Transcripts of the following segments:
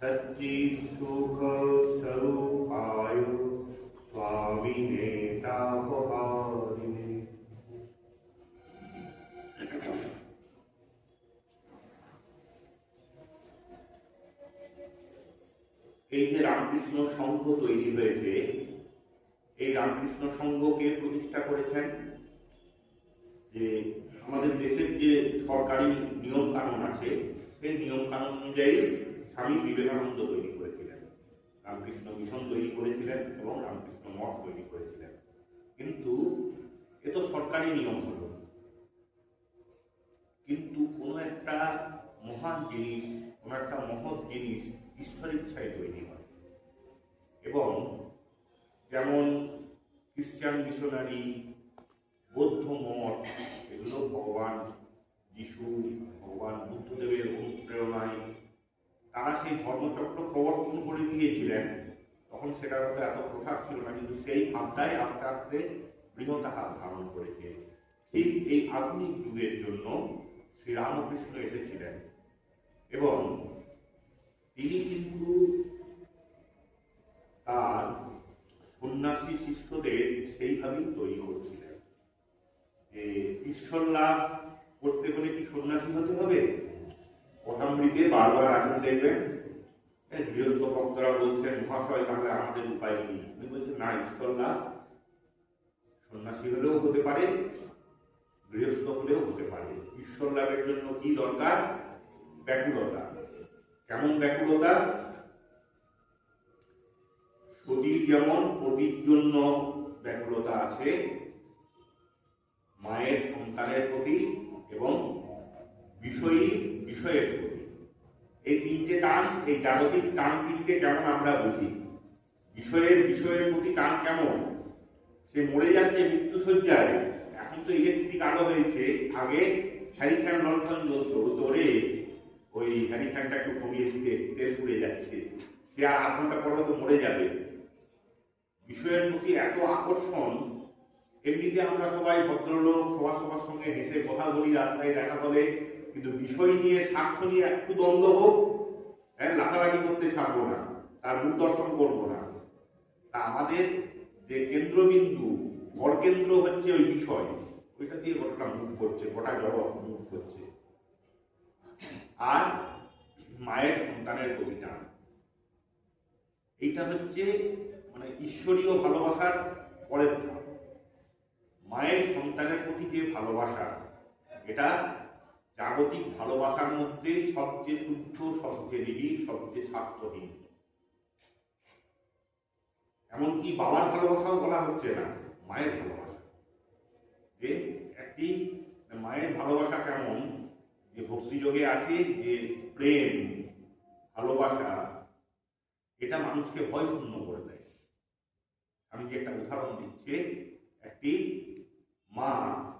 सच्चित्सुखस्वरूपाय स्वामिने तापहारिणे এই যে রামকৃষ্ণ সংঘ তৈরি হয়েছে এই রামকৃষ্ণ সংঘকে প্রতিষ্ঠা করেছেন যে আমাদের দেশের যে সরকারি নিয়ম কানুন আছে সেই নিয়ম কানুন অনুযায়ী স্বামী বিবেকানন্দ তৈরি করেছিলেন। রামকৃষ্ণ মিশন তৈরি করেছিলেন এবং রামকৃষ্ণ মঠ তৈরি করেছিলেন। কিন্তু এ তো সরকারি নিয়ম হল। কিন্তু কোনো একটা মহান জিনিস, কোনো একটা মহৎ জিনিস ঈশ্বর ইচ্ছায় তৈরি হয়। এবং যেমন খ্রিস্টান মিশনারি, বৌদ্ধ মঠ, এগুলো ভগবান যিশু, ভগবান বুদ্ধদেবের অনুপ্রেরণায় তারা সেই ধর্মচক্র প্রবর্তন করে দিয়েছিলেন, তখন সেটার মধ্যে এত প্রসার ছিল না, কিন্তু সেই ভাবটাই আস্তে আস্তে বৃহতাকার ধারণ করেছে। ঠিক এই আধুনিক যুগের জন্য শ্রীরামকৃষ্ণ এসেছিলেন এবং তিনি কিন্তু তার সন্ন্যাসী শিষ্যদের সেইভাবেই তৈরি করছিলেন। যে ঈশ্বর লাভ করতে হলে কি সন্ন্যাসী হতে হবে? কথামৃতে বারবার আছেন দেখবেন গৃহস্থ ভক্তরা বলছেন, মহাশয়, তাহলে আমাদের উপায় কি? উনি বলছেন, না ঈশ্বর লাভ সন্ন্যাসী হলেও হতে পারে, গৃহস্থ হলেও হতে পারে। ঈশ্বর লাভের জন্য কি দরকার? ব্যাকুলতা। কেমন ব্যাকুলতা? সতীর যেমন পতির জন্য ব্যাকুলতা আছে, মায়ের সন্তানের প্রতি এবং বিষয়ী বিষয়ের প্রতি এই তিনটে টান, এই জাগতিক টান তিনটে কেমন আমরা বুঝি? বিষয়ের বিষয়ের প্রতি টান কেমন? সে মরে যাচ্ছে মৃত্যুসজ্জায় এখন তো ইলেকট্রিক আলো হয়েছে। আগে হ্যারিফ্যান লণ্ঠন জ্বলতো তোরে ওই হ্যারিফ্যানটা একটু কমিয়ে দিতে তেল পুড়ে যাচ্ছে। সে আর আধ ঘণ্টা পরে তো মরে যাবে। বিষয়ের প্রতি এত আকর্ষণ, এমনিতে আমরা সবাই ভদ্রলোক, সবার সবার সঙ্গে হেসে কথা বলি, রাস্তায় দেখা বলে। কিন্তু বিষয় নিয়ে, স্বার্থ নিয়ে একটু দ্বন্দ্ব হোক হ্যাঁ লাফালাফি করতে ছাড়বো না, তার মুখ দর্শন করব না। তা আমাদের যে কেন্দ্রবিন্দু ভরকেন্দ্র হচ্ছে ওই বিষয়, ওইটা দিয়ে গোটা মুখ করছে, গোটা জগৎ মুখ করছে। আর মায়ের সন্তানের টান এইটা হচ্ছে মানে ঈশ্বরীয় ভালোবাসার পরের ধাপ। মায়ের সন্তানের প্রতি যে ভালোবাসা, এটা জাগতিক ভালোবাসার মধ্যে সবচেয়ে শুদ্ধ, সবচেয়ে নিবিড়, সবচেয়ে স্বার্থহীন। এমনকি বাবার ভালোবাসাও বলা হচ্ছে না, মায়ের ভালোবাসা। যে একটি, মায়ের ভালোবাসা কেমন? যে ভক্তিযোগে আছে, যে প্রেম, ভালোবাসা, এটা মানুষকে ভয় শূন্য করে দেয়। আমি যে একটা উদাহরণ দিচ্ছি, একটি মা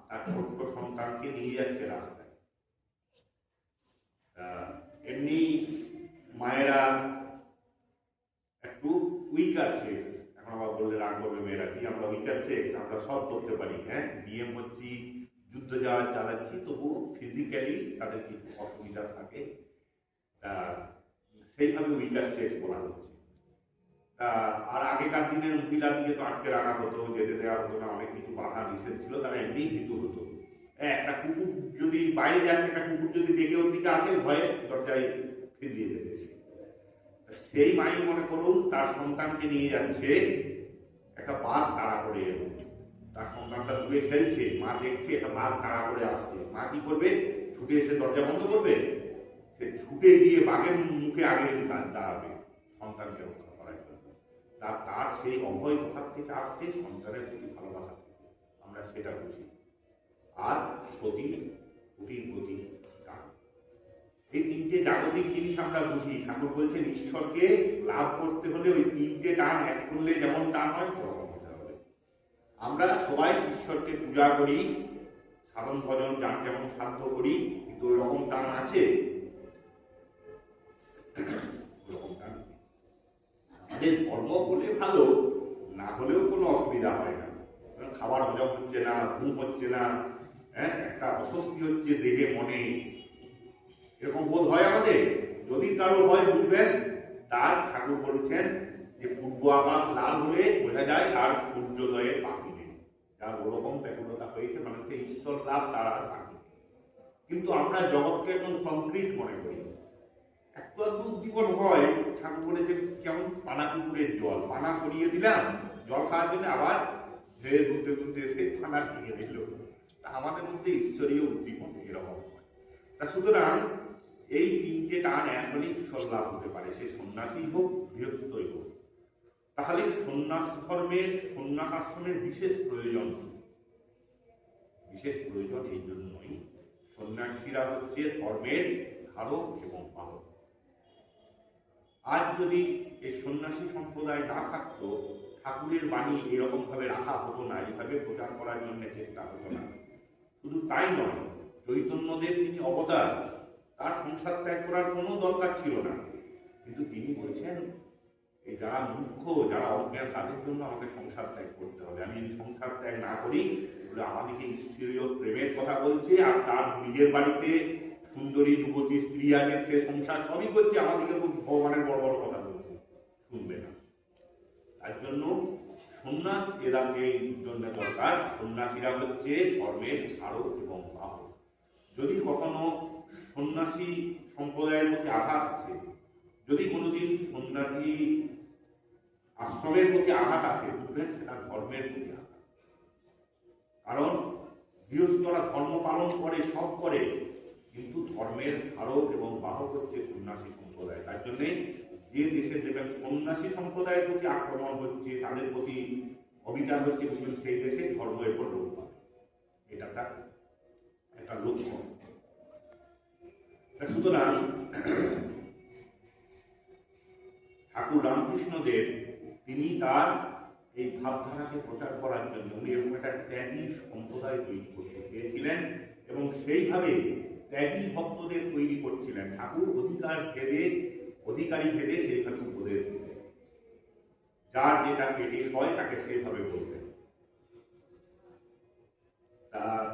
তার ছোট্ট সন্তানকে নিয়ে যাচ্ছে রাস্তায়। এমনি মায়েরা একটু উইকার সেক্স এখন আবার বললে রাগ করবে মেয়েরা, কি আমরা উইকার সেক্স আমরা সব করতে পারি। হ্যাঁ বিয়ে হচ্ছি যুদ্ধ যাওয়া চালাচ্ছি তবু ফিজিক্যালি তাদের কিছু অসুবিধা থাকে। তা সেইভাবে উইকার সেক্স বলা হচ্ছে। তা আর আগেকার দিনের মহিলাদিকে তো আটকে রাখা হতো, যেতে দেওয়া হতো না, অনেক কিছু বাধা নিষেধ ছিল, তারা এমনি ভীতু হতো। হ্যাঁ, একটা কুকুর যদি বাইরে যাচ্ছে একটা কুকুর যদি ডেকে ওর দিকে আসে ভয়ে দরজায় ফিরিয়ে দেবে। সেই মাই মনে করুন তার সন্তানকে নিয়ে যাচ্ছে একটা বাঘ তাড়া করে এলো। তার সন্তানটা দূরে খেলছে মা দেখছে একটা বাঘ তাড়া করে আসছে। মা কি করবে? ছুটে এসে দরজা বন্ধ করবে? সে ছুটে গিয়ে বাঘের মুখে আগে দাঁড়াবে সন্তানকে রক্ষা করার জন্য। তার তার সেই অভয় কোথার থেকে আসছে সন্তানের প্রতি ভালোবাসা আমরা সেটা বুঝি। আর প্রতি কুটির গতি এই তিনটে জাগতিক জিনিস আমরা বুঝি। ঠাকুর বলছেন, ঈশ্বরকে লাভ করতে হলে ওই তিনটে টান এক করলে যেমন টান হয় সেরকম হতে হবে। আমরা সবাই ঈশ্বরকে পূজা করি, সাধন ভজন টান যেমন সাধ্য করি, কিন্তু ওই রকম টান আছে আমাদের ধর্ম হলে ভালো, না হলেও কোনো অসুবিধা হয় না। খাবার হজম হচ্ছে না, ঘুম হচ্ছে না হ্যাঁ? একটা অস্বস্তি হচ্ছে দেহে, মনে। এরকম বোধ হয় আমাদের? যদি কারও হয় বুঝবেন তার ঠাকুর বলছেন যে পূর্ব আকাশ লাল হলে বোঝা যায় আর সূর্যোদয়ের বাকি নেই। যার ওরকম ব্যাকুলতা হয়েছে মানে সে ঈশ্বর লাভ, তার আর বাকি কিন্তু আমরা জগৎকে একদম কংক্রিট মনে করি। একটু একটু উদ্দীপন হয়, ঠাকুর বলেছেন, কেমন পানা কুকুরের জল। পানা সরিয়ে দিলাম, জল খাওয়ার জন্য আবার ধেয়ে দুলতে দুলতে এসে পানা ঠেকে দিল। আমাদের মধ্যে ঈশ্বরীয় উদ্দীপন এরকম তা সুতরাং এই তিনটে টান এখনই ঈশ্বর লাভ হতে পারে। সে সন্ন্যাসী হোক, গৃহস্থই হোক। তাহলে সন্ন্যাস ধর্মের, সন্ন্যাস আশ্রমের বিশেষ প্রয়োজন বিশেষ প্রয়োজন এই জন্যই সন্ন্যাসীরা হচ্ছে ধর্মের ধারক এবং বাহক আজ যদি এই সন্ন্যাসী সম্প্রদায় না থাকতো, ঠাকুরের বাণী এরকম ভাবে রাখা হতো না, এইভাবে প্রচার করার জন্য চেষ্টা হতো না। শুধু তাই নয়, চৈতন্যদেব তিনি অবতার। তার সংসার ত্যাগ করার কোনো দরকার ছিল না। কিন্তু তিনি বলছেন, এই যারা মূর্খ, যারা অজ্ঞান, তাদের জন্য আমাকে সংসার ত্যাগ করতে হবে। আমি যদি সংসার ত্যাগ না করি, তাহলে আমাদেরকে ঈশ্বরীয় প্রেমের কথা বলছে, আর তার নিজের বাড়িতে সুন্দরী, যুবতী, স্ত্রী আছে সে সংসার সবই করছে। আমাদেরকে ভগবানের বড় বড় কথা সন্ন্যাস এরা এই জন্য দরকার সন্ন্যাসীরা হচ্ছে ধর্মের ধারক এবং বাহক। যদি কখনো সন্ন্যাসী সম্প্রদায়ের প্রতি আঘাত আছে যদি কোনোদিন সন্ন্যাসী আশ্রমের প্রতি আঘাত আছে বুঝবেন সেটা ধর্মের প্রতি আঘাত। কারণ গৃহস্থরা ধর্ম পালন করে, সব করে, কিন্তু ধর্মের ধারক এবং বাহক হচ্ছে সন্ন্যাসী সম্প্রদায়। তার জন্যে যে দেশে দেখবেন সন্ন্যাসী সম্প্রদায়ের প্রতি আক্রমণ হচ্ছে, তাদের প্রতি অবিচার হচ্ছে বুঝবেন সেই দেশে ধর্ম উপর লোক এটা তার একটা লক্ষ্য সুতরাং ঠাকুর রামকৃষ্ণদেব, তিনি তার এই ভাবধারাকে প্রচার করার জন্য, উনি এরকম একটা ত্যাগী সম্প্রদায় তৈরি করতে চেয়েছিলেন এবং সেইভাবে ত্যাগী ভক্তদের তৈরি করছিলেন। ঠাকুর অধিকার ভেদে অধিকারী ভেদে সেইভাবে উপদেশ দিতেন। যার যেটা পেটে হয় তাকে সেইভাবে বলতেন।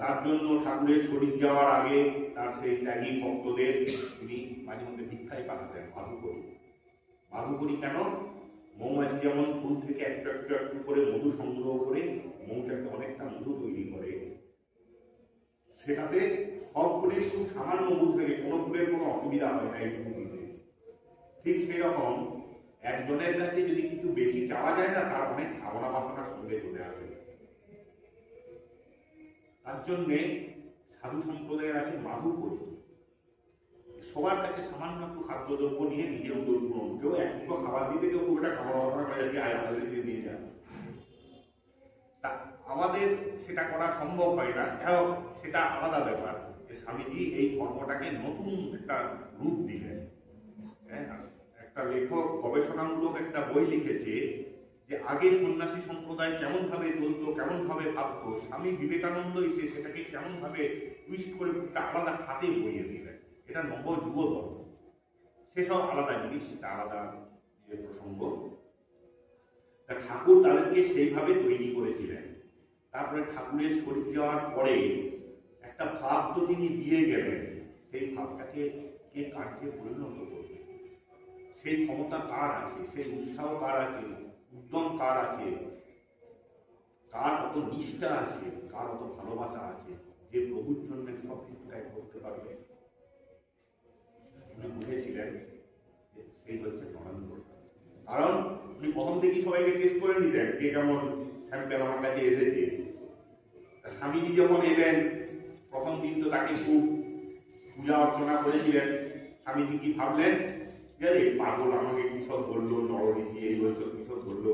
তার জন্য ঠাকুরের শরীর যাওয়ার আগে তার সেই ত্যাগী ভক্তদের তিনি মাঝে মধ্যে ভিক্ষায় পাঠাতেন, মাধুকরী। মাধুকরী কেন? মৌমাছি যেমন ফুল থেকে একটু একটু একটু করে মধু সংগ্রহ করে, মৌচাকে অনেকটা মধু তৈরি করে, সেটাতে সব ফুলের খুব সামান্য মধু থেকে কোনো ফুলের কোনো অসুবিধা হয় না দিতে ঠিক সেরকম একজনের কাছে যদি কিছু বেশি চাওয়া যায় না তার অনেক ভাবনা বাসনার সঙ্গে চলে আসে। তার জন্যে সাধু সম্প্রদায়ের আছে মাধুকরী। সবার কাছে সামান্য একটু খাদ্যদ্রব্য নিয়ে নিজের উদর পূরণ কেউ এক দুটো খাবার দিতে কেউ খুব একটা খাবার বাসনা করে যে আয় আমাদেরকে দিয়ে যান তা আমাদের সেটা করা সম্ভব হয় না। হোক, সেটা আলাদা ব্যাপার। যে স্বামীজি এই ধর্মটাকে নতুন একটা রূপ দিলেন। হ্যাঁ? একটা লেখক গবেষণামূলক একটা বই লিখেছে যে আগে সন্ন্যাসী সম্প্রদায় কেমন ভাবে চলতো কেমন ভাবে ভাবতো, স্বামী বিবেকানন্দ এসে সেটাকে কেমন ভাবে টুইস্ট করে একটা আলাদা খাতে বইয়ে দিলেন। এটা নব যুব ধর্ম সেসব আলাদা জিনিস, সেটা আলাদা প্রসঙ্গ। তা ঠাকুর তাদেরকে সেইভাবে তৈরি করেছিলেন। তারপরে ঠাকুরের শরীর যাওয়ার পরে একটা ভাব তো তিনি দিয়ে গেলেন। সেই ভাবটাকে কে কার্যে পরিণত সেই ক্ষমতা কার আছে? সেই উৎসাহ কার আছে? উদ্যম কার আছে? কার অত নিষ্ঠা আছে? কার অত ভালোবাসা আছে? যে প্রভুর জন্য সব কিছু ত্যাগ করতে পারবে। উনি বুঝেছিলেন সেই হচ্ছে নরেন্দ্র কারণ উনি প্রথম থেকেই সবাইকে টেস্ট করে নিতেন কে কেমন স্যাম্পেল আমার কাছে এসেছে। স্বামীজি যখন এলেন, প্রথম দিন তো তাকে খুব পূজা অর্চনা করেছিলেন। স্বামীজি কি ভাবলেন? যে পাগল, আমাকে কি সব বলল? নরঋষি এই বলছো, কি সব বলল?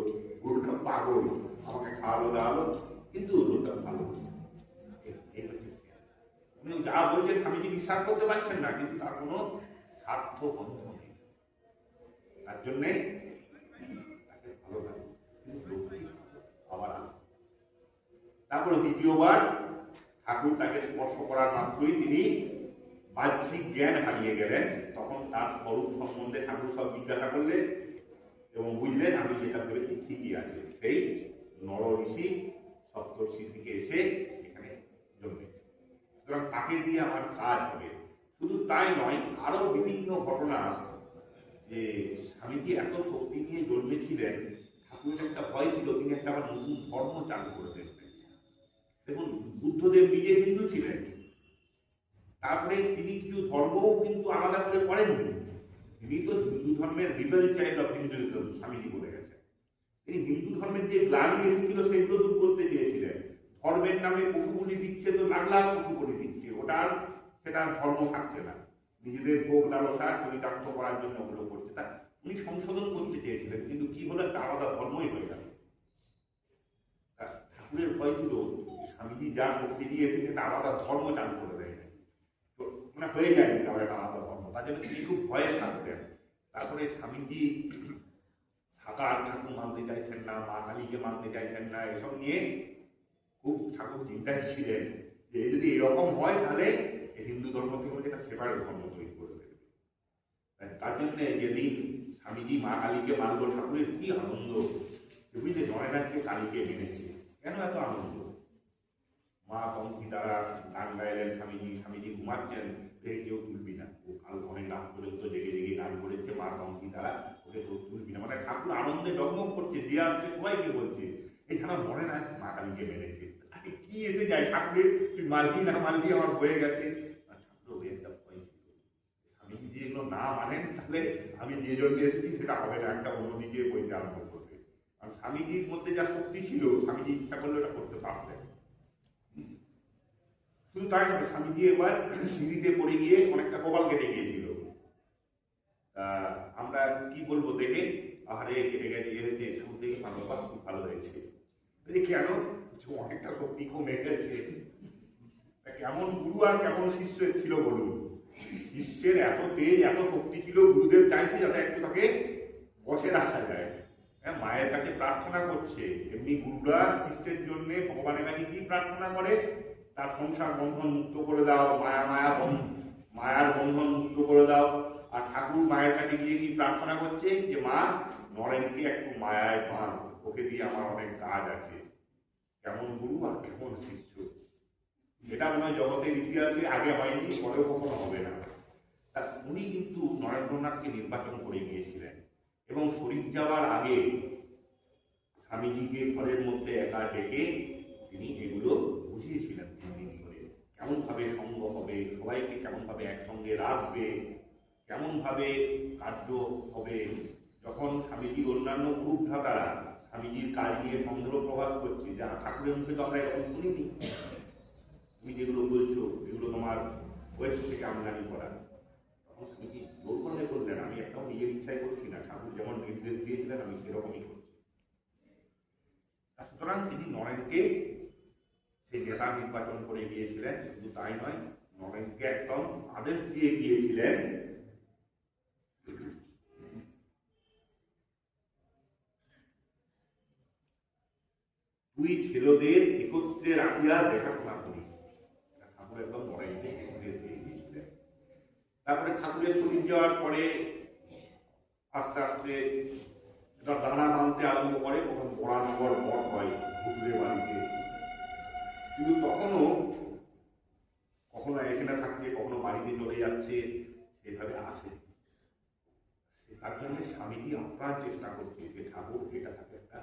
গুরুটা পাগল, আমাকে খাওয়ালো, দাওয়ালো, কিন্তু লোকটা ভালো। উনি যা বলছেন স্বামীজি বিশ্বাস করতে পারছেন না, কিন্তু তার কোনো স্বার্থ বন্ধ নেই। তার জন্যে তাকে ভালো লাগে তারপরে দ্বিতীয়বার ঠাকুর তাকে স্পর্শ করার মাত্রই তিনি বাহ্যিক জ্ঞান হারিয়ে গেলেন, তখন তার স্বরূপ সম্বন্ধে ঠাকুর সব জিজ্ঞাসা করলে এবং বুঝলেন আমি যেটা ভেবেছি ঠিকই আছে। সেই নর ঋষি সপ্তর্ষি থেকে এসে এখানে জন্মেছে। সুতরাং তাকে দিয়ে আমার কাজ হবে। শুধু তাই নয় আরও বিভিন্ন ঘটনা যে স্বামীজি এত শক্তি নিয়ে জন্মেছিলেন, ঠাকুরের একটা ভয় ছিল, তিনি একটা আবার নতুন ধর্ম চালু করে দেবেন দেখুন, বুদ্ধদেব নিজে হিন্দু ছিলেন তারপরে তিনি কিছু ধর্মও কিন্তু আলাদা করে করেননি। তিনি তো হিন্দু ধর্মের rebel child of Hinduism, Swamiji বলে গেছেন। তিনি হিন্দু ধর্মের যে গ্লানি এসেছিল, সেগুলো দূর করতে চেয়েছিলেন। ধর্মের নামে পশু বলি দিচ্ছে তো লাখ লাখ দিচ্ছে, ওটা সেটা ধর্ম থাকছে না। নিজেদের ভোগ লালসা, চরিতার্থ করার জন্য ওগুলো করছে। তা উনি সংশোধন করতে চেয়েছিলেন, কিন্তু কি হলো একটা আলাদা ধর্মই হয়ে গেল। ঠাকুরের ভয় ছিল, স্বামীজি যা শক্তি দিয়েছে, সেটা আলাদা ধর্ম চালু করে না। হয়ে যায়নি একটা আলাদা ধর্ম তার জন্য তিনি খুব ভয়ে থাকতেন তারপরে স্বামীজি সাকার ঠাকুর মানতে চাইছেন না, মা কালীকে মানতে চাইছেন না, এসব নিয়ে খুব ঠাকুর চিন্তায় ছিলেন যে যদি এরকম হয় তাহলে হিন্দু ধর্ম থেকে একটা সেপারেট ধর্ম তৈরি করে দেবে। তার জন্য যেদিন স্বামীজি মা কালীকে মানলো, ঠাকুরের কি আনন্দ। বুঝলে জয়নাথকে কালীকে মেনেছে কেন এত আনন্দ? মা কঙ্কি তারা গান গাইলেন, স্বামীজি স্বামীজি ঘুমাচ্ছেন রে কেউ তুলবি না। ও কাল অনেক রাত পর্যন্ত জেগে জেগে গান করেছে, মা কঙ্কি তারা ওকে কেউ তুলবি না। মানে ঠাকুর আনন্দে ডগমগ করছে, দিয়ে আসছে, সবাইকে বলছে এখানে মনে না, মা কালীকে মেনেছে আরে কি এসে যায় ঠাকুরের? তুই মালকি না মালকি আমার হয়ে গেছে? না মানেন, তাহলে আমি যে জন্য এসেছি সেটা হবে না, একটা অন্যদিকে বইতে আরম্ভ করবে আর স্বামীজির মধ্যে যা শক্তি ছিল, স্বামীজি ইচ্ছা করলে ওটা করতে পারতেন। শুধু তাই নয় স্বামীজি এবার সিঁড়িতে পড়ে গিয়ে অনেকটা কপাল কেটে গিয়েছিল। আমরা কি বলব দেখে? আহারে, কেটে গেছে ইয়ে ঠাকুর দেখে ভালো বা খুব ভালো হয়েছে। কেন? অনেকটা শক্তি কমে গেছে। কেমন গুরু আর কেমন শিষ্য ছিল বলুন? শিষ্যের এত তেজ, এত শক্তি ছিল, গুরুদেব চাইছে যাতে একটু তাকে বসে রাখা যায়। হ্যাঁ মায়ের কাছে প্রার্থনা করছে। এমনি গুরুরা শিষ্যের জন্য ভগবানের কাছে কি প্রার্থনা করে? তার সংসার বন্ধন মুক্ত করে দাও, মায়া মায়া মায়ার বন্ধন মুক্ত করে দাও। আর ঠাকুর মায়ের কাছে গিয়ে কি প্রার্থনা করছে? যে মা, নরেনকে একটু মায়ায় বান ওকে দিয়ে আমার অনেক কাজ আছে। কেমন গুরু আর কেমন শিষ্য। এটা মনে হয় জগতের ইতিহাসে আগে হয়নি, পরেও কখনো হবে না। তা উনি কিন্তু নরেন্দ্রনাথকে নির্বাচন করে গিয়েছিলেন এবং শরীর যাওয়ার আগে স্বামীজিকে ঘরের মধ্যে একা ডেকে তিনি এগুলো বুঝিয়েছিলেন। তিন দিন ধরে কেমন ভাবে সঙ্গ হবে? সবাইকে কেমন ভাবে একসঙ্গে রাখবে? কেমন ভাবে কার্য হবে? যখন স্বামীজির অন্যান্য গ্রুপ ধাতারা স্বামীজির কাজ নিয়ে সন্দেহ প্রকাশ করছে যা ঠাকুরের মুখে তো আমরা এরকম শুনিনি। তুমি যেগুলো বলছো, এগুলো তোমার ওয়েস্ট থেকে আমদানি করা। তখন স্বামীজি জোর করে বললেন, আমি একটাও নিজের ইচ্ছায় করছি না। ঠাকুর যেমন নির্দেশ দিয়েছিলেন, আমি সেরকমই করছি। সুতরাং তিনি নরেনকে সেই নেতা নির্বাচন করে গিয়েছিলেন, শুধু তাই নয়, নরেনকে একদম আদেশ দিয়ে গিয়েছিলেন। তুই ছেলেদের একত্রে রাখিয়া দেখাশোনা করি। ঠাকুর একদম নরেনকে নির্দেশ দিয়ে গিয়েছিলেন। তারপরে ঠাকুরের শরীর যাওয়ার পরে আস্তে আস্তে এটা দানা মানতে আরম্ভ করে, তখন বরানগর মঠ হয় হুজুরের বাড়িতে। কিন্তু তখনও কখনো এখানে থাকছে, কখনো বাড়িতে চলে যাচ্ছে সেভাবে আসে। তার জন্য স্বামীজি আপ্রাণ চেষ্টা করছে যে ঠাকুর এটা তাকে একটা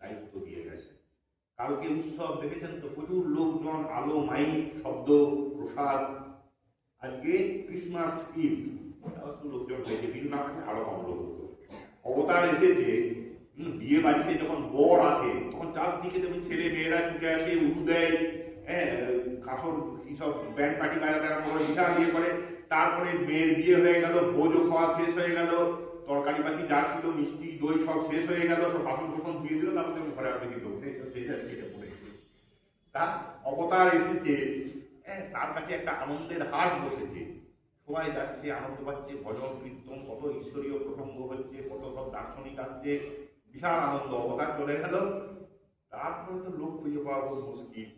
দায়িত্ব দিয়ে গেছে। কালকে উৎসব দেখেছেন তো প্রচুর লোকজন, আলো, মাইক, শব্দ, প্রসাদ। আজকে ক্রিসমাস ইভ লোকজন হয়েছে বিল না থাকলে আরও কম লোক অবতার এসেছে। বিয়ে বাড়িতে যখন বর আসে তখন চারদিকে যখন ছেলে মেয়েরা ছুটে আসে উড়ু দেয় হ্যাঁ কাসর সব ব্যান্ড পার্টি বাজাতে আরম্ভ করে বিশাল ইয়ে করে। তারপরে মেয়ের বিয়ে হয়ে গেল ভোজও খাওয়া শেষ হয়ে গেল তরকারি পাতি যা ছিল মিষ্টি দই সব শেষ হয়ে গেল সব বাসন কোসন ধুয়ে দিল তারপর তুমি ঘরে আপনি কিন্তু তা অবতার এসেছে হ্যাঁ, তার কাছে একটা আনন্দের হাট বসেছে। সবাই যাচ্ছে আনন্দ পাচ্ছে ভজন কীর্তন কত ঈশ্বরীয় প্রসঙ্গ হচ্ছে কত সব দার্শনিক আসছে। বিশাল আনন্দ, অবতার চলে গেল। তারপরে তো লোক খুঁজে পাওয়া খুব মুশকিল।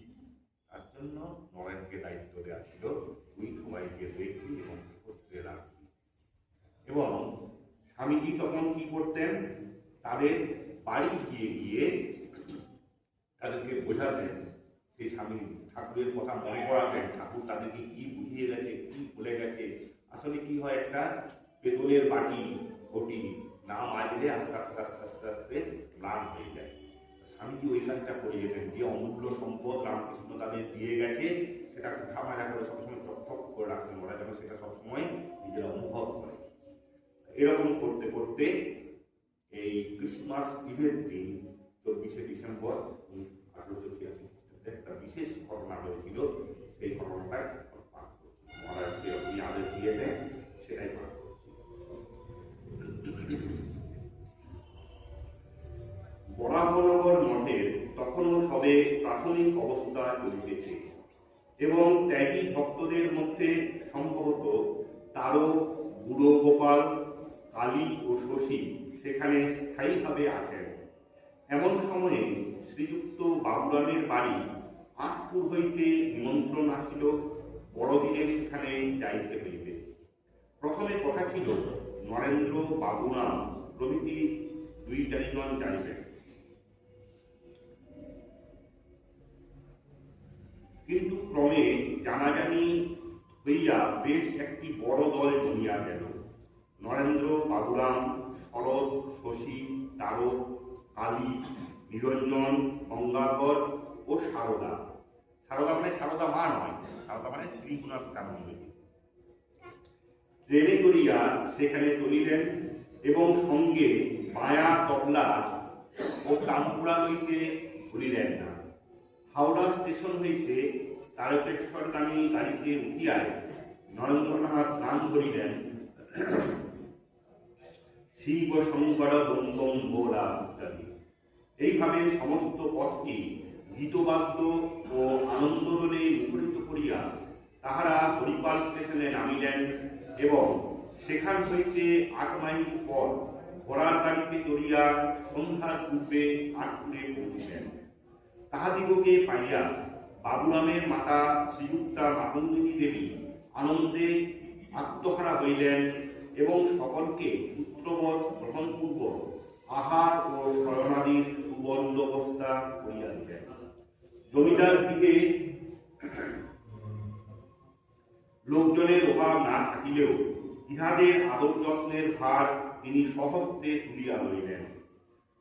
তার জন্য নরেনকে দায়িত্ব দেওয়া ছিল তুই সবাইকে দেখবি এবং রাখবি। এবং স্বামীজি তখন কি করতেন? তাদের বাড়ি গিয়ে গিয়ে তাদেরকে বোঝাতেন। সেই স্বামী ঠাকুরের কথা মনে করাতেন। ঠাকুর তাদেরকে কি বুঝিয়ে গেছে, কি বলে গেছে? আসলে কি হয় একটা পেতলের বাটি, ঘটি না মাজলে আস্তে আস্তে আস্তে আস্তে আস্তে ম্লান হয়ে যায়। স্বামীজি ওই কাজটা করে যেতেন যে অমূল্য সম্পদ রামকৃষ্ণ তাদের দিয়ে গেছে, সেটা খোসা মাজা করে সবসময় চকচক করে রাখতেন ওরা, যেন সেটা সবসময় নিজেরা অনুভব করে। এরকম করতে করতে এই ক্রিসমাস ইভের দিন, চব্বিশে ডিসেম্বর আঠারোশো ছিয়াশি একটা বিশেষ ঘটনা হয়েছিল। সেই ঘটনাটাই মহারাজ আপনি আদেশ দিয়েছেন, সেটাই পাঠ বরাহনগর মঠের তখনও সবে প্রাথমিক অবস্থা চলিতেছে এবং ত্যাগী ভক্তদের মধ্যে সম্ভবত তারও বুড়ো গোপাল, কালী ও শশী সেখানে স্থায়ীভাবে আছেন। এমন সময়ে শ্রীযুক্ত বাবুরামের বাড়ি আটপুর হইতে নিমন্ত্রণ আসিল, বড়দিনে সেখানে যাইতে হইবে। প্রথমে কথা ছিল নরেন্দ্র বাবুরাম, প্রভৃতি দুই চারিজন যাইবেন কিন্তু ক্রমে জানাজানি হইয়া বেশ একটি বড় দল জমিয়া গেল। নরেন্দ্র বাবুরাম, শরৎ, শশী, তারক, কালী, নিরঞ্জন, গঙ্গাধর ও সারদা। সারদা মানে সারদা মা নয়, সারদা মানে শ্রীগুণাথ কানন্দী ট্রেনে করিয়া সেখানে চলিলেন এবং সঙ্গে মায়া তবলা ও কানপুরা হইতে ভুলিলেন না। হাওড়া স্টেশন হইতে তারকেশ্বরগামী গাড়িতে উঠিয়ায় নরেন্দ্রনাথ গান করিলেন। শিব শঙ্কর বন্দম বোলা ইত্যাদি। এইভাবে সমস্ত পথটি গীতবাদ্য ও আনন্দদলে মুখরিত করিয়া তাহারা হরিপাল স্টেশনে নামিলেন। এবং সেখান হইতে আট মাইল পর ঘোড়ার গাড়িতে চড়িয়া সন্ধ্যার পূর্বে আটপুরে পৌঁছিলেন। তাহাদিগকে পাইয়া বাবুরামের মাতা শ্রীযুক্তা মাতঙ্গিনী দেবী আনন্দে আত্মহারা হইলেন এবং সকলকে পুত্রবধ গ্রহণপূর্বক আহার ও শয়নাদির সুবন্দোবস্তা করিয়া দিলেন। জমিদার গৃহে লোকজনের অভাব না থাকিলেও ইহাদের আদর যত্নের ভার তিনি সহস্তে তুলিয়া লইলেন।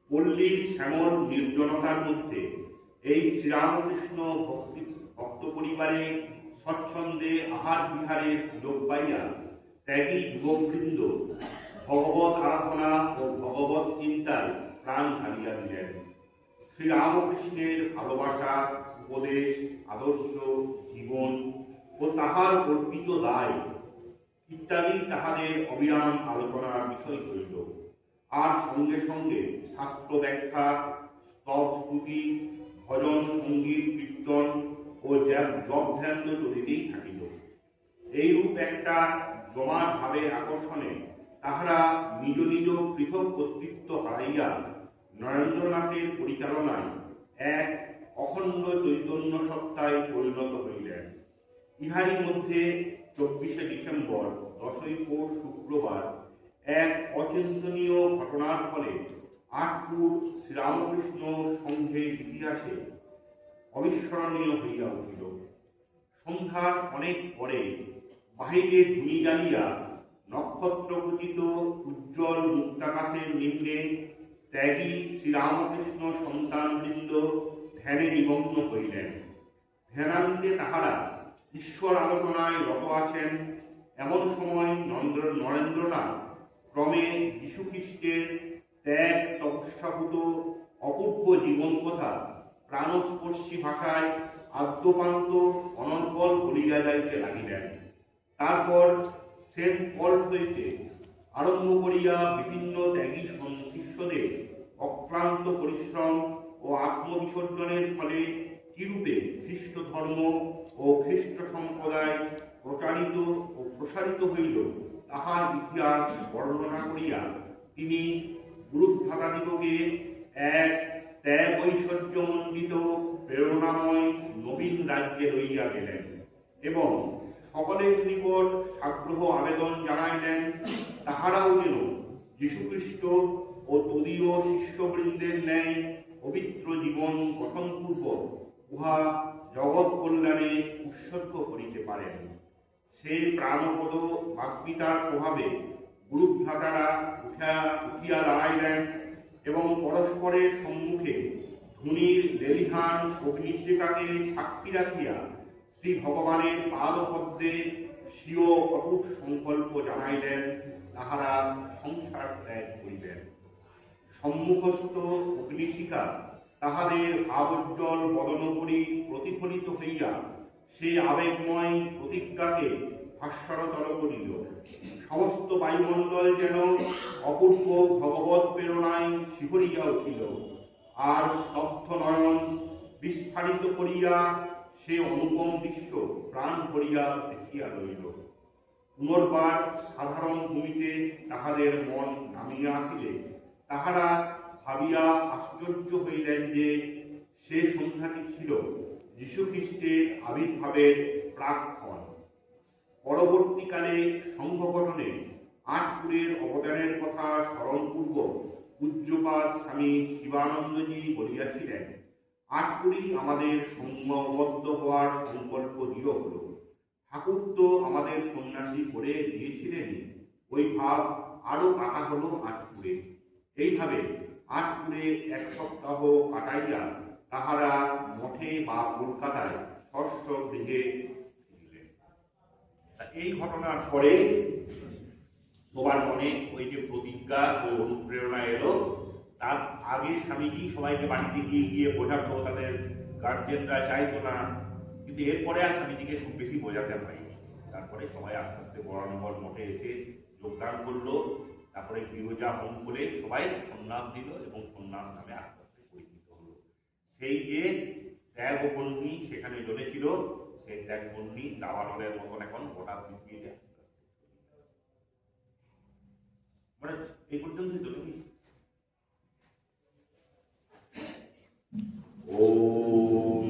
পল্লীর শ্যামল নির্জনতার মধ্যে এই শ্রীরামকৃষ্ণ ভক্তি ভক্ত পরিবারে স্বচ্ছন্দে আহার বিহারের সুযোগ পাইয়া ত্যাগী যুবকবৃন্দ ভগবত আরাধনা ও ভগবত চিন্তায় প্রাণ হারিয়া দিলেন। শ্রীরামকৃষ্ণের ভালোবাসা, উপদেশ, আদর্শ, জীবন ও তাহার অর্পিত দায়। ইত্যাদি তাহাদের অবিরাম আলোচনার বিষয় হইল। আর সঙ্গে সঙ্গে শাস্ত্র ব্যাখ্যা, স্তব স্তুতি, ভজন, সংগীত, কীর্তন ও জপ ধ্যান তো চলিতেই থাকিল। এইরূপ একটা জমাট ভাবে আকর্ষণে তাহারা নিজ নিজ পৃথক অস্তিত্ব হারাইয়া নরেন্দ্রনাথের পরিচালনায় এক অখণ্ড চৈতন্য সত্তায় পরিণত হইলেন ইহারই মধ্যে চব্বিশে ডিসেম্বর, দশই পৌষ শুক্রবার, এক অচিন্তনীয় ঘটনার ফলে আটপুর শ্রীরামকৃষ্ণ সংঘের ইতিহাসে অবিস্মরণীয় হইয়া উঠিল। সন্ধ্যার অনেক পরে বাহিরে ধুনি জ্বালিয়া নক্ষত্রখচিত উজ্জ্বল মুক্তাকাশের নিম্নে ত্যাগী শ্রীরামকৃষ্ণ সন্তানবৃন্দ ধ্যানে নিমগ্ন হইলেন। ধ্যানান্তে তাহারা ঈশ্বর আলোচনায় রত আছেন এমন সময় নন্দ্র নরেন্দ্রনাথ। ক্রমে যীশুখ্রিস্টের ত্যাগ তপস্যাভূত অপূর্ব জীবন কথা প্রাণস্পর্শী ভাষায় আদ্যপান্ত অনর্গল বলিয়া যাইতে লাগিলেন। তারপর সেন্ট পল হইতে আরম্ভ করিয়া বিভিন্ন ত্যাগী শিষ্যদের অক্লান্ত পরিশ্রম ও আত্মবিসর্জনের ফলে কিরূপে খ্রিস্ট ধর্ম ও খ্রিস্ট সম্প্রদায় প্রচারিত ও প্রসারিত হইল, তাহার ইতিহাস বর্ণনা করিয়া তিনি গুরুভ্রাতাদিগকে এক ত্যাগ ঐশ্বর্যমণ্ডিত প্রেরণাময় নবীন রাজ্যে লইয়া গেলেন এবং সকলের নিকট সাগ্রহ আবেদন জানাইলেন, তাহারাও যেন যীশুখ্রিস্ট ও তদীয় শিষ্যবৃন্দের ন্যায় পবিত্র জীবন গঠনপূর্বক উহা জগৎ কল্যাণে উৎসর্গ করিতে পারেন। সেই প্রাণপদ বাগ্মিতার প্রভাবে গুরুভ্রাতারা উঠা উঠিয়া দাঁড়াইলেন এবং পরস্পরের সম্মুখে ধুনির লেলিহান অগ্নিশিকাকে সাক্ষী রাখিয়া শ্রী ভগবানের পাদপদ্মে স্বীয় অটুট সংকল্প জানাইলেন, তাহারা সংসার ত্যাগ করিবেন। সম্মুখস্থ অগ্নিশিখা তাহাদের ভাবোজ্জ্বল বদনপরি প্রতিফলিত হইয়া সে আবেগময় প্রতিজ্ঞাকে ভাস্বরতর করিল। সমস্ত বায়ুমণ্ডল যেন অপূর্ব ভগবত প্রেরণায় শিহরিয়া উঠিল, আর স্তব্ধ নয়ন বিস্ফারিত করিয়া সে অনুপম দৃশ্য প্রাণ করিয়া দেখিয়া রইল পুনর্বার সাধারণ ভূমিতে তাহাদের মন নামিয়া আসিলে, তাহারা ভাবিয়া আশ্চর্য হইলেন যে সে সন্ধ্যাটি ছিল যীশুখ্রিস্টের আবির্ভাবের প্রাক্ক্ষণ পরবর্তীকালে সংঘ গঠনে আটপুরের অবদানের কথা স্মরণপূর্বক পূজ্যপাদ স্বামী শিবানন্দজি বলিয়াছিলেন, আটপুরি আমাদের সংবদ্ধ হওয়ার সংকল্প দৃঢ় হল। ঠাকুর তো আমাদের সন্ন্যাসী করে দিয়েছিলেনই। ওই ভাব আরও কাটা হলো আটপুরে। এইভাবে আটপুরে এক সপ্তাহ কাটাইয়া তাহারা মঠে বা কলকাতায় ষষ্ঠ গৃহে এই ঘটনার পরে সবার মনে ওই যে প্রতিজ্ঞা ওই অনুপ্রেরণা এলো, তার আগে স্বামীজি সবাইকে বাড়িতে গিয়ে গিয়ে বোঝাতো, তাদের গার্জেনরা চাইতো না, কিন্তু এরপরে আর স্বামীজিকে খুব বেশি বোঝাতে হয়নি। তারপরে সবাই আস্তে আস্তে বরানগর মঠে এসে যোগদান করল। তারপরে বিরোজা হোম করে সবাই সন্ন্যাস দিল এবং সন্ন্যাস নামে আস্তে আস্তে পরিচিত হলো। সেই যে ত্যাগ বন্যী সেখানে জ্বলেছিল সেই ত্যাগ বন্যী দাবানলের মতন এখন গোটা ছড়িয়ে মানে এই পর্যন্তই তো নাকি? ওম